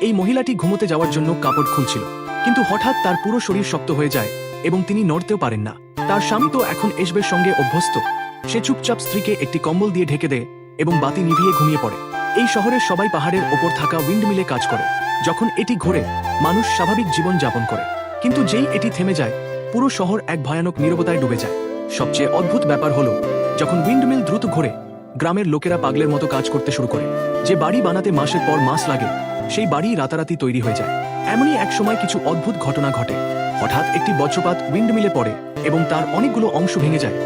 এই মহিলাটি ঘুমোতে যাওয়ার জন্য কাপড় খুলছিল। কিন্তু হঠাৎ তার পুরো শরীর শক্ত হয়ে যায় এবং তিনি নড়তেও পারেন না। তার স্বামী তো এখন এসবের সঙ্গে অভ্যস্ত। সে চুপচাপ স্ত্রীকে একটি কম্বল দিয়ে ঢেকে দেয় এবং বাতি নিভিয়ে ঘুমিয়ে পড়ে। এই শহরের সবাই পাহাড়ের ওপর থাকা উইন্ডমিলে কাজ করে। যখন এটি ঘোরে, মানুষ স্বাভাবিক জীবন যাপন করে। কিন্তু যেই এটি থেমে যায়, পুরো শহর এক ভয়ানক নীরবতায় ডুবে যায়। সবচেয়ে অদ্ভুত ব্যাপার হলো, যখন উইন্ডমিল দ্রুত ঘোরে গ্রামের লোকেরা পাগলের মতো কাজ করতে শুরু করে। যে বাড়ি বানাতে মাসের পর মাস লাগে, সেই বাড়ি রাতারাতি তৈরি হয়ে যায়। এমনই এক সময় কিছু অদ্ভুত ঘটনা ঘটে। হঠাৎ একটি বজ্রপাত উইন্ডমিলে পড়ে এবং তার অনেকগুলো অংশ ভেঙে যায়,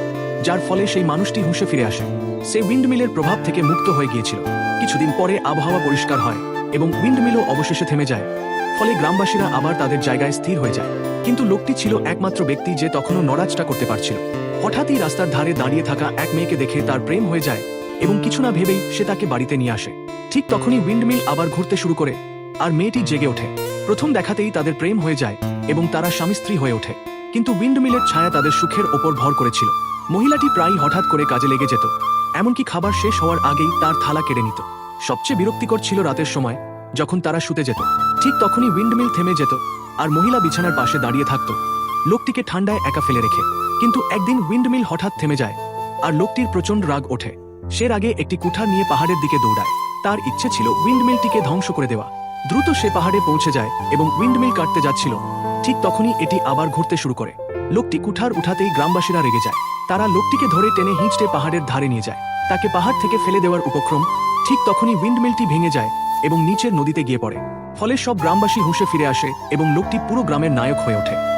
যার ফলে সেই মানুষটি হুঁশে ফিরে আসে। সে উইন্ডমিলের প্রভাব থেকে মুক্ত হয়ে গিয়েছিল। কিছুদিন পরে আবহাওয়া পরিষ্কার হয় এবং উইন্ডমিলও অবশেষে থেমে যায়। ফলে গ্রামবাসীরা আবার তাদের জায়গায় স্থির হয়ে যায়। কিন্তু লোকটি ছিল একমাত্র ব্যক্তি যে তখনও নড়াচটা করতে পারছিল। হঠাৎই রাস্তার ধারে দাঁড়িয়ে থাকা এক মেয়েকে দেখে তার প্রেম হয়ে যায় এবং কিছু না ভেবেই সে তাকে বাড়িতে নিয়ে আসে। ঠিক তখনই উইন্ডমিল আবার ঘুরতে শুরু করে আর মেয়েটি জেগে ওঠে। প্রথম দেখাতেই তাদের প্রেম হয়ে যায় এবং তারা স্বামী স্ত্রী হয়ে ওঠে। কিন্তু উইন্ডমিলের ছায়া তাদের সুখের ওপর ভর করেছিল। মহিলাটি প্রায়ই হঠাৎ করে কাজে লেগে যেত। এমনকি খাবার শেষ হওয়ার আগেই তার থালা কেড়ে নিত। সবচেয়ে বিরক্তিকর ছিল রাতের সময় যখন তারা শুতে যেত। ঠিক তখনই উইন্ডমিল থেমে যেত আর মহিলা বিছানার পাশে দাঁড়িয়ে থাকত। লোকটিকে ঠান্ডায় একা ফেলে রেখে। কিন্তু একদিন উইন্ডমিল হঠাৎ থেমে যায় আর লোকটির প্রচণ্ড রাগ ওঠে। সে আগে একটি কুঠার নিয়ে পাহাড়ের দিকে দৌড়ায়। তার ইচ্ছে ছিল উইন্ডমিলটিকে ধ্বংস করে দেওয়া। দ্রুত সে পাহাড়ে পৌঁছে যায় এবং উইন্ডমিল কাটতে যাচ্ছিল। ঠিক তখনই এটি আবার ঘুরতে শুরু করে। লোকটি কুঠার উঠাতেই গ্রামবাসীরা রেগে যায়। তারা লোকটিকে ধরে টেনে হিঁচড়ে পাহাড়ের ধারে নিয়ে যায়। তাকে পাহাড় থেকে ফেলে দেওয়ার উপক্রম ঠিক তখনই উইন্ডমিলটি ভেঙে যায় এবং নিচের নদীতে গিয়ে পড়ে। ফলে সব গ্রামবাসী হুঁশে ফিরে আসে এবং লোকটি পুরো গ্রামের নায়ক হয়ে ওঠে।